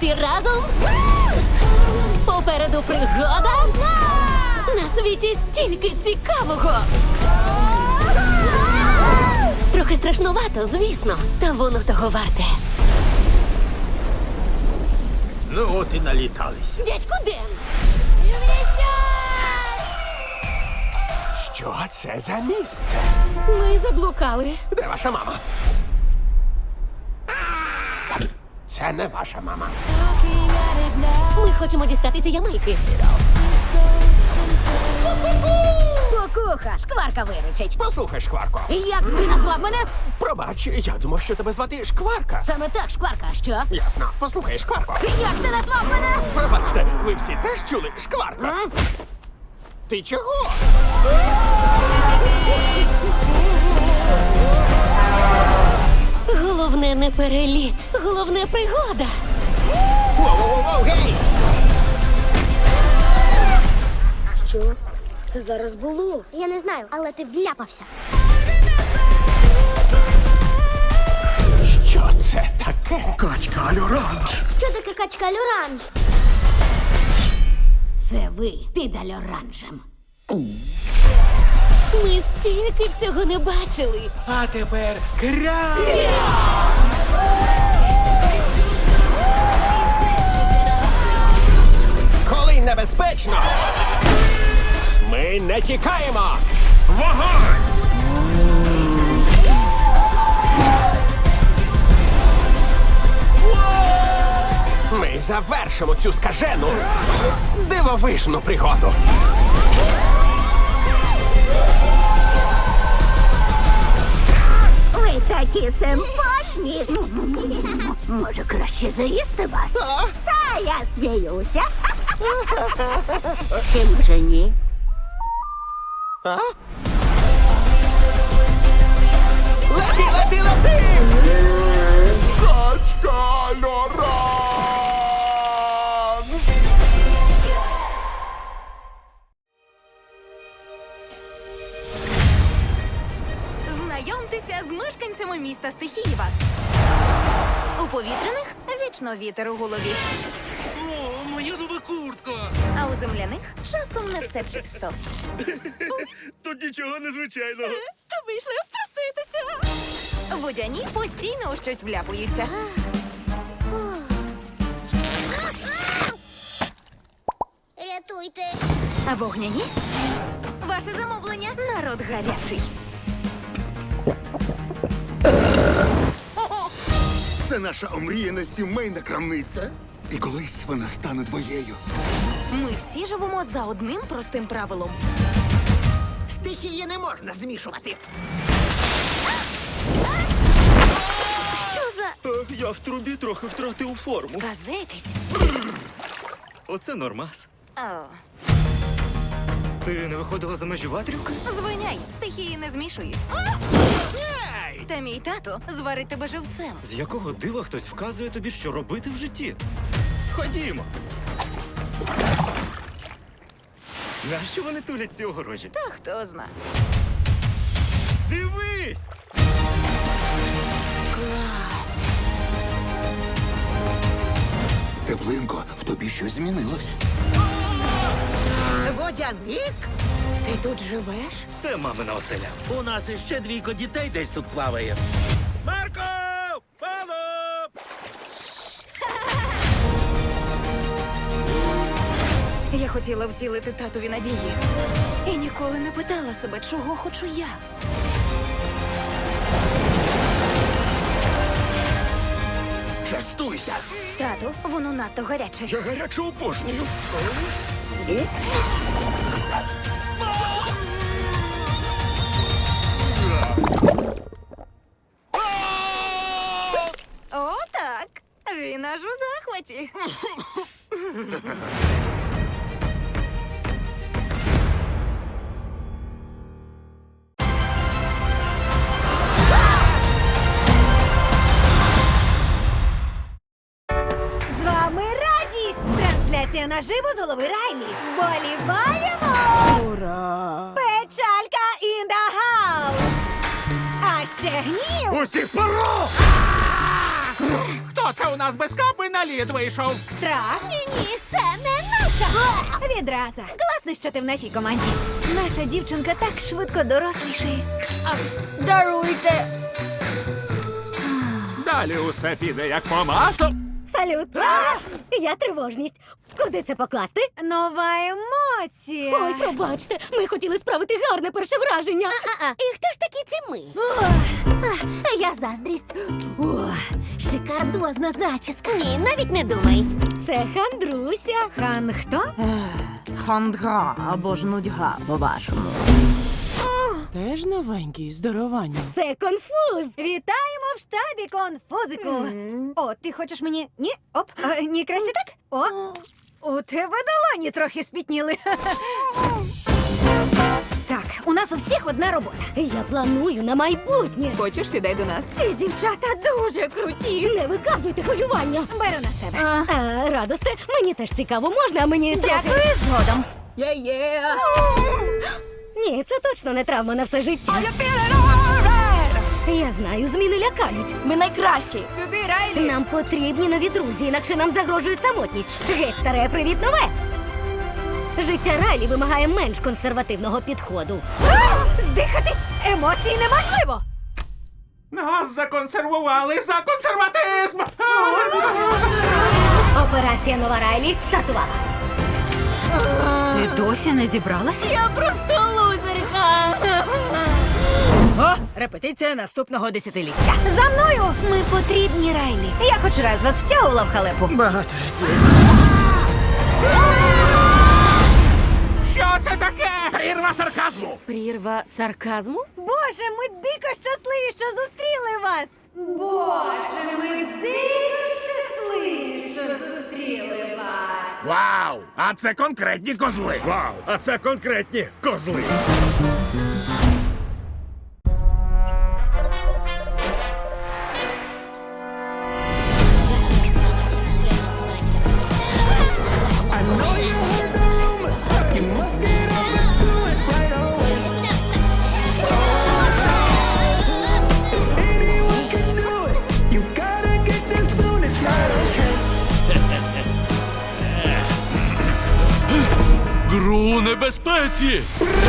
Усі разом. Попереду пригода. На світі стільки цікавого. Трохи страшнувато, звісно, та воно того варте. Ну от і наліталися. Дядьку Ден! Що це за місце? Ми заблукали. Де ваша мама? Це не ваша мама. Ми хочемо дістатися Ямайки. Спокуха, шкварка виручить. Послухай, шкварко. Як ти назвав мене? Пробач, я думав, що тебе звати шкварка. Саме так, шкварка, а що? Ясно. Послухай, шкварко. Як ти назвав мене? Пробачте, ви всі теж чули шкварко? М? Ти чого? Головне не переліт, головне пригода. Воу-воу-воу, гей! Що? Це зараз було? Я не знаю, але ти вляпався. Що це таке? Качка оранж. Що таке качка люранж? Це ви під альоранжем. Ми стільки всього не бачили. А тепер кря! Небезпечно, ми не тікаємо. Вогонь! Ми завершимо цю скажену дивовижну пригоду. Ви такі симпатні. Може, краще заїсти вас? Та я сміюся. Чи може ні? Лети, лети, лети! Качка Лоран! Знайомтеся з мешканцями міста Стихіїва. У повітряних вічно вітер у голові. Земляних часом не все чисто. Тут нічого незвичайного. Вийшли обтруситися. Водяні постійно у щось вляпуються. Рятуйте. А вогняні? Ваше замовлення народ гарячий. Це наша омріяна сімейна крамниця. І колись вона стане твоєю. Ми всі живемо за одним простим правилом. Стихії не можна змішувати. Що за Е, Я в трубі трохи втратив форму. казитись? Оце нормас. О, Ти не виходила за межі ватрівки? звиняй, стихії не змішують. Та мій тато зварить тебе живцем. З якого дива хтось вказує тобі, що робити в житті? Ходімо. Нащо вони тулять ці огорожі? Та хто зна. Дивись! Теплинко, в тобі щось змінилось. Водяник? Ти тут живеш? Це мамина оселя. У нас іще двійко дітей десь тут плаває. Марко! Павло! Я хотіла втілити татові надії. І ніколи не питала себе, чого хочу я. Частуйся! Тату, воно надто гаряче. Я гаряче обожнюю. О, так. Він аж у захваті. З вами радість! Трансляція наживо з голови Райлі. Вболіваємо! Ура! Гнів! Усі пору! Хто це у нас без капи на лід вийшов? Страх. Ні, це не наша. Відраза. Класно, що ти в нашій команді. Наша дівчинка так швидко дорослішає. Даруйте. Далі усе піде як по маслу. Салют. Я тривожність. Куди це покласти? Нова емоція. Ой, пробачте, ми хотіли справити гарне перше враження. І хто ж такі ці ми? Я заздрість. О, шикардозна зачіска. Ні, навіть не думай. Це хандруся. Хан хто? Хандга або ж нудьга, по-вашому. Теж новенький, здоровані. Це конфуз. Вітаємо в штабі конфузику. О, ти хочеш мені? Ні? Оп, а, ні, краще так? О, у тебе долоні трохи спітніли. Так, у нас у всіх одна робота. Я планую на майбутнє. Хочеш, сідай до нас? Ці дівчата дуже круті. Не виказуйте хвилювання. Беру на себе. А, радосте, мені теж цікаво, можна, а мені трохи... Дякую згодом. Є-є! Ні, це точно не травма на все життя. Я знаю, зміни лякають. Ми найкращі! Сюди, Райлі! Нам потрібні нові друзі, інакше нам загрожує самотність. Геть старе, привіт нове. Життя Райлі вимагає менш консервативного підходу. Здихатись емоцій неможливо. Нас законсервували за консерватизм! Операція Нова Райлі стартувала. Ти досі не зібралася? Я просто. О, репетиція наступного десятиліття. За мною ми потрібні Райлі. Я хоч раз вас втягувала в халепу. Багато разів. Що це таке? Прірва сарказму! Прірва сарказму? Боже, ми дико щасливі, що зустріли вас. Боже, ми дико щасливі, що зустріли вас. Вау! А це конкретні козли. Вау! А це конкретні козли. У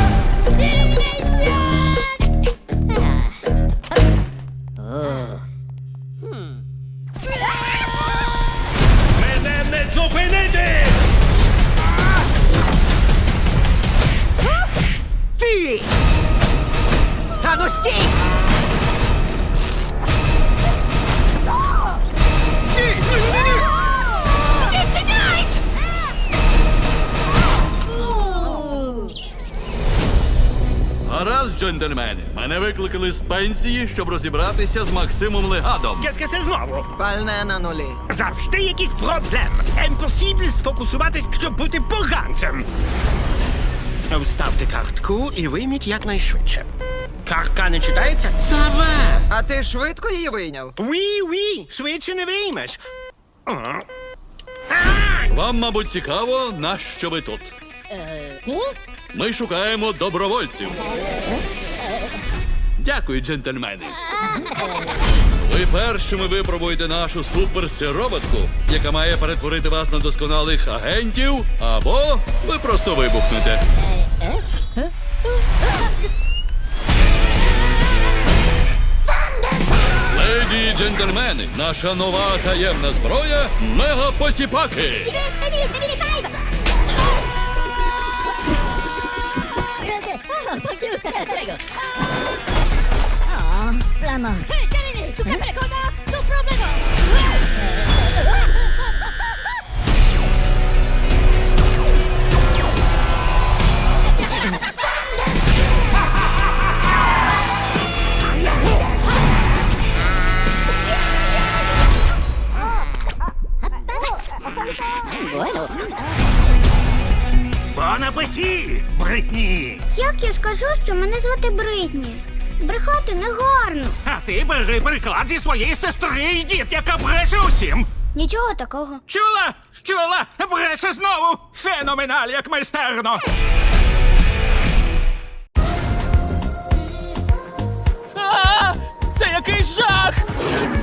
джентльмени. Мене викликали з пенсії, щоб розібратися з Максимом Легадом. Кескесе знову. Пальне на нулі. Завжди якісь проблеми. Емпосібль сфокусуватись, щоб бути поганцем. Вставте картку і вийміть якнайшвидше. Картка не читається? Сава! А ти швидко її вийняв? Уі, уі, швидше не виймеш. Вам, мабуть, цікаво, нащо ви тут. Ми шукаємо добровольців. Дякую, джентльмени. Ви першими випробуєте нашу суперсироботку, яка має перетворити вас на досконалих агентів, або ви просто вибухнете. Леді і джентльмени, наша нова таємна зброя мегапосіпаки. la morte. Hey, Gianni, tu hey? cambi le cosa? Ти приклад зі своєї сестри і дід, яка бреше усім. Нічого такого. Чула? Чула? Бреше знову! Феноменаль, як майстерно! Це який жах!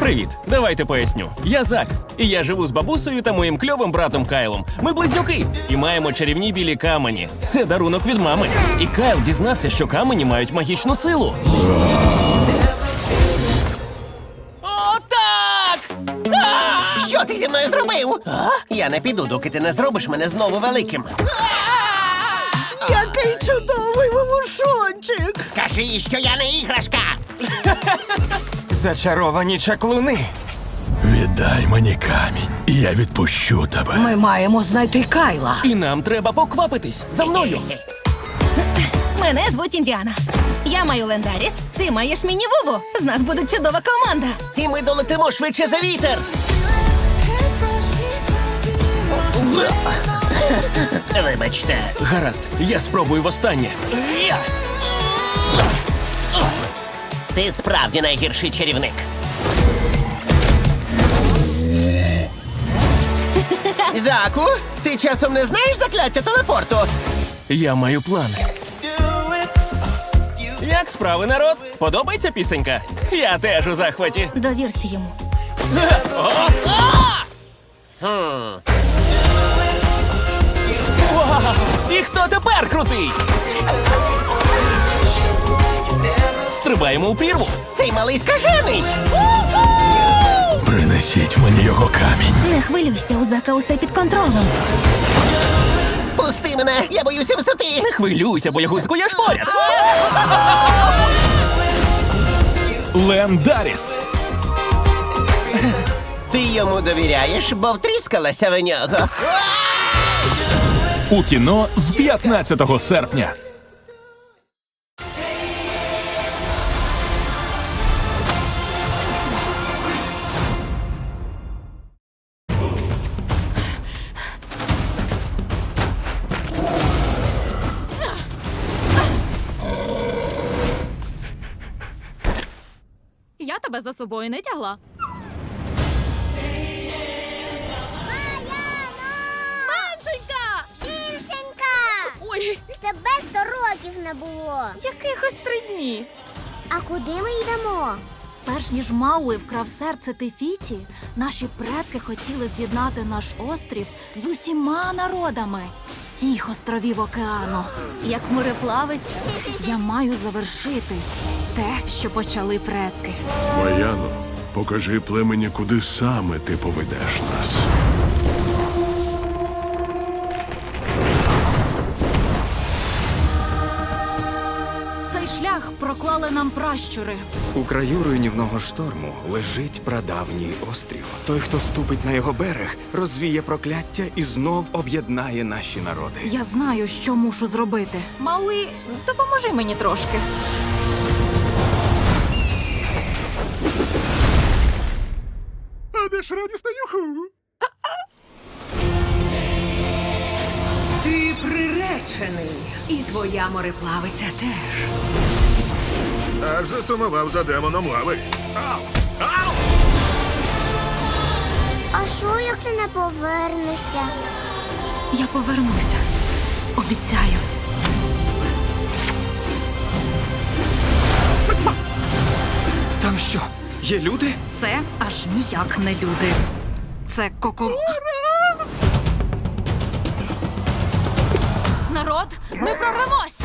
Привіт, давайте поясню. Я Зак, і я живу з бабусею та моїм кльовим братом Кайлом. Ми близнюки і маємо чарівні білі камені. Це дарунок від мами. І Кайл дізнався, що камені мають магічну силу. Зробив? Я не піду, доки ти не зробиш мене знову великим. Який чудовий вовушончик! Скажи їй, що я не іграшка. Зачаровані чаклуни. Віддай мені камінь, і я відпущу тебе. Ми маємо знайти Кайла. І нам треба поквапитись. За мною. Мене звуть Індіана. Я маю Лендаріс, ти маєш міні-вову. З нас буде чудова команда. І ми долетимо швидше за вітер. Вибачте. Гаразд, я спробую востаннє. Ти справді найгірший чарівник. Заку, ти часом не знаєш закляття телепорту? Я маю план. Як справи, народ? Подобається пісенька? Я теж у захваті. Довірся йому. І хто тепер крутий? Стрибаємо у прірву. Цей малий скажений. Принесіть мені його камінь. Не хвилюйся, у Зака усе під контролем. Пусти мене, я боюся висоти. Не хвилюйся, бо його я ж поряд. Лендаріс. Ти йому довіряєш, бо втріскалася в нього. У кіно з 15 серпня. Я тебе за собою не тягла. Тебе сто років не було. якихось три дні. А куди ми йдемо? Перш ніж Мауи вкрав серце Тефіті, наші предки хотіли з'єднати наш острів з усіма народами всіх островів океану. Як мореплавець, я маю завершити те, що почали предки. Маяно, покажи племені, куди саме ти поведеш нас. Проклали нам пращури. У краю руйнівного шторму лежить прадавній острів. Той, хто ступить на його берег, розвіє прокляття і знов об'єднає наші народи. Я знаю, що мушу зробити. Мауи, допоможи мені трошки. А де ж радісна юху? Ти приречений, і твоя мореплавиця теж. Аж засумував за демоном лави. А що, як ти не повернешся? Я повернуся. Обіцяю. Там що? Є люди? Це аж ніяк не люди. Це коко. Народ, ми прорвемось!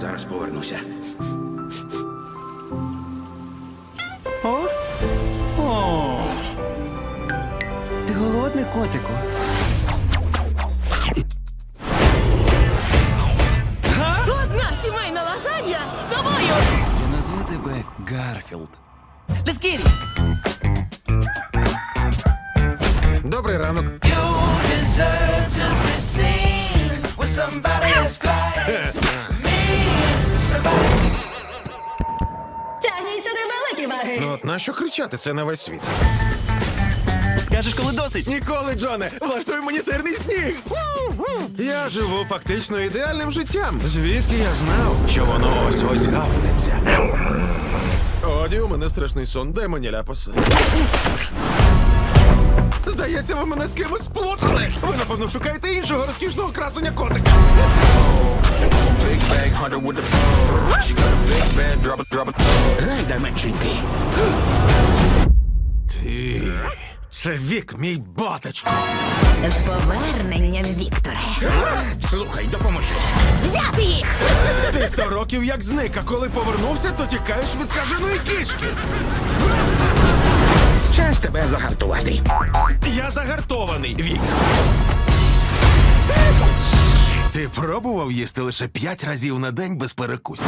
Зараз повернуся. Ти голодний котику? Одна сімейна лазанья з собою! Я назву тебе Гарфілд. Добрий ранок. Тягніть сюди великі ваги. Ну от нащо кричати це на весь світ? Скажеш, коли досить? Ніколи, Джоне! Влаштуй мені сирний сніг! Я живу фактично ідеальним життям. Звідки я знав, що воно ось ось гавнеться? Оді, у мене страшний сон. Дай мені ляпаса. Здається, ви мене з кимось сплутали. Ви, напевно, шукаєте іншого розкішного красення котика. Гайда, меншенький. Ти. Це вік, мій батечко. З поверненням, Вікторе. Слухай, допоможи. Взяти їх! Ти сто років як зник, а коли повернувся, то тікаєш від скаженої кішки. Час тебе загартувати. Я загартований, Вік. Ти пробував їсти лише п'ять разів на день без перекусів.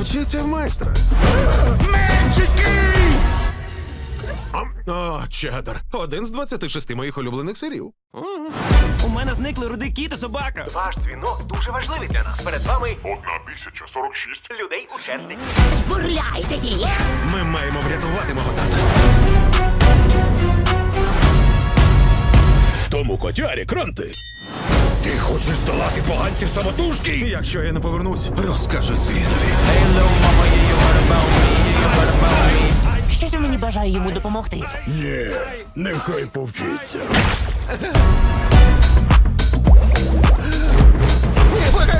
Вчиться в майстра. Меншикий! О, чеддер. Один з 26 моїх улюблених сирів. У мене зникли руди кіт і собака. Ваш дзвінок дуже важливий для нас. Перед вами Одна тисяча сорок шість. людей у черзі. Жбурляйте її! Ми маємо врятувати мого тата. Тому котярі кранти. Ти хочеш здолати поганців самотужки? Якщо я не повернусь, розкажи світові. Щось у мені бажає йому допомогти. Ні, нехай повчиться.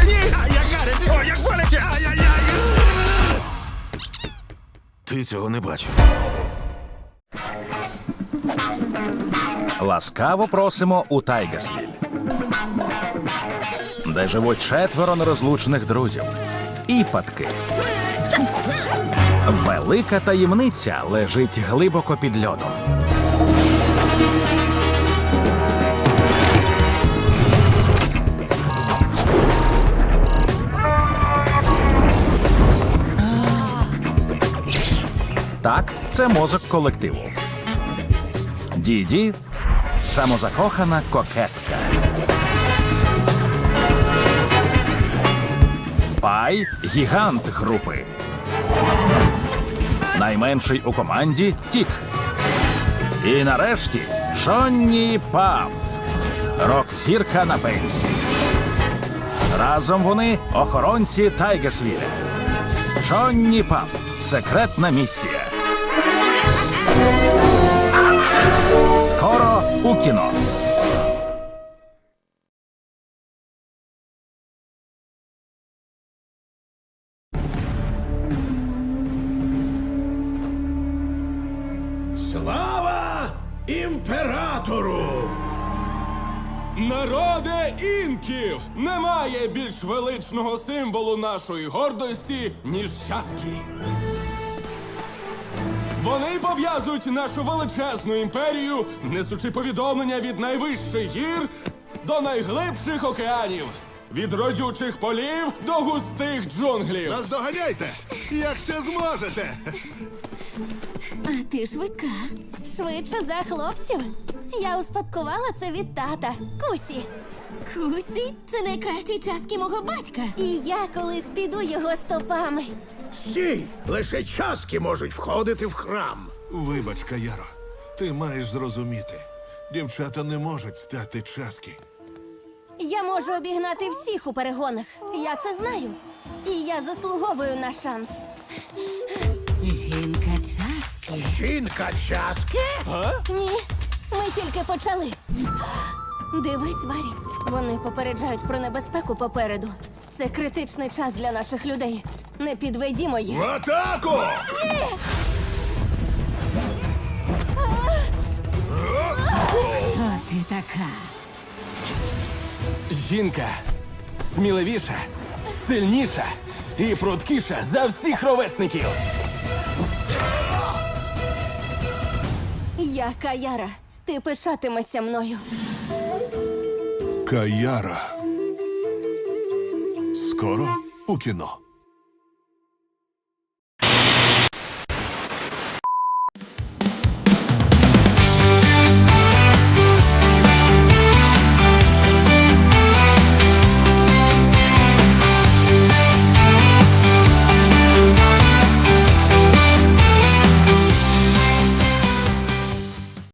Ні! А як гаряче! О, як боляче! Ай-яй-яй! Ти цього не бачив. Ласкаво просимо у Тайгасвіль, де живуть четверо нерозлучних друзів. Іпадки. Велика таємниця лежить глибоко під льодом. Так, це мозок колективу. Діді самозакохана кокетка. Пай гігант групи. Найменший у команді Тік. І нарешті Джонні Паф. Рок-зірка на пенсії. Разом вони охоронці Тайгасвіля. Джонні Паф. Секретна місія. Скоро у кіно. Немає більш величного символу нашої гордості, ніж часки. Вони пов'язують нашу величезну імперію, несучи повідомлення від найвищих гір до найглибших океанів, від родючих полів до густих джунглів. Наздоганяйте, якщо зможете. А ти швидка. Швидше за хлопців. Я успадкувала це від тата. Кусі. Кусі? Це найкращий часки мого батька. І я колись піду його стопами. Стій! Лише часки можуть входити в храм. Вибач, Каяро, ти маєш зрозуміти. Дівчата не можуть стати часки. Я можу обігнати всіх у перегонах. Я це знаю. І я заслуговую на шанс. Жінка часки. Жінка часки? Ні, ми тільки почали. Дивись, Варі. Вони попереджають про небезпеку попереду. Це критичний час для наших людей. Не підведімо їх. В атаку! Хто ти така? Жінка сміливіша, сильніша і пруткіша за всіх ровесників. Я Каяра. Ти пишатимешся мною. Каяра. Скоро у кіно.